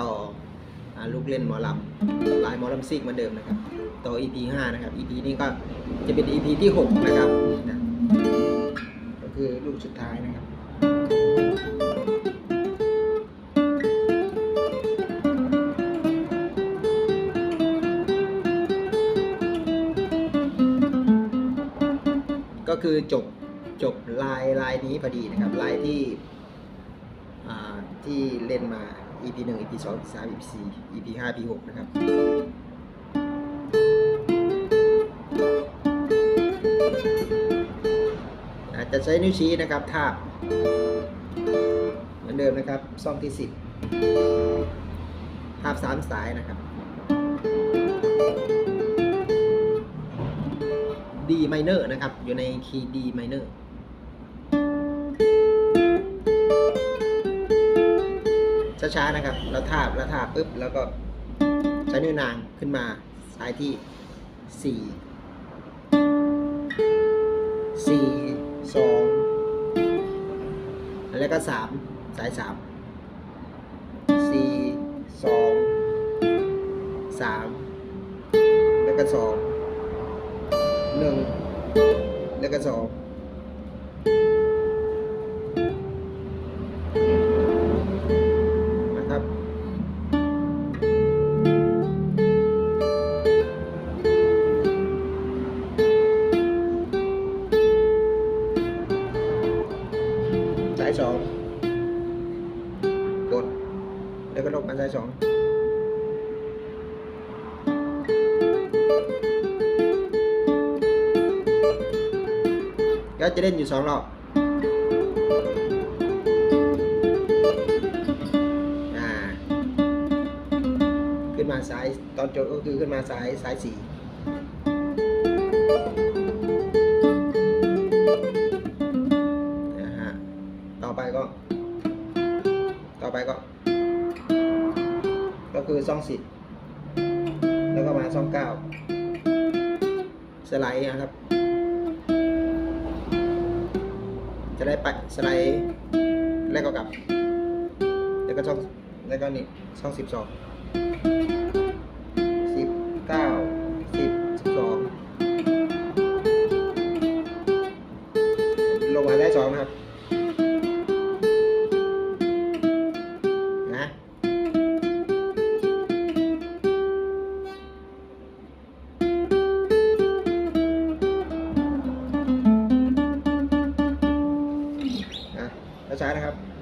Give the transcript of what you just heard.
ต่ออลูกเล่นหมอลำลายหมอลำซิกเหมือนเดิมนะครับ ต่อ EP 5 นะครับ EP นี้ก็จะเป็น EP ที่ 6 นะครับนะก็คือลูกสุดท้ายนะครับก็คือจบจบลายลายนี้พอดีนะครับลายที่ที่เล่นมา EP 1 EP 2 EP 3 EP 4 EP 5 EP 6นะครับอาจจะใช้นิ้วชี้นะครับทาบเหมือนเดิมนะครับซ่องที่ 10ทาบสามสายนะครับ D minor นะครับ อยู่ในคีย์ D minor ช้าๆนะครับ แล้วทาบแล้วทาบปุ๊บ แล้วก็ใช้นิ้วนางขึ้นมาสายที่4 4 2แล้วก็3สาย3 4 2 3แล้วก็2หนึ่งแล้วก็สอง สองกดแล้วก็ลงมาสายสองก็จะเล่นอยู่สองรอบอ่าขึ้นมาซ้ายตอนจบก็คือขึ้นมาซ้ายซ้ายสี่ ต่อไปก็ ก็คือซ่องสิบแล้วก็มาซ่องเก้าสไลด์นะครับ จะได้ไปสไลด์แล้วก็กลับ แล้วก็ช่องแล้วก็นี่ช่องสิบสองสิบเก้าสิบสิบสองลงมาได้สองนะครับ ช้าๆนะครับ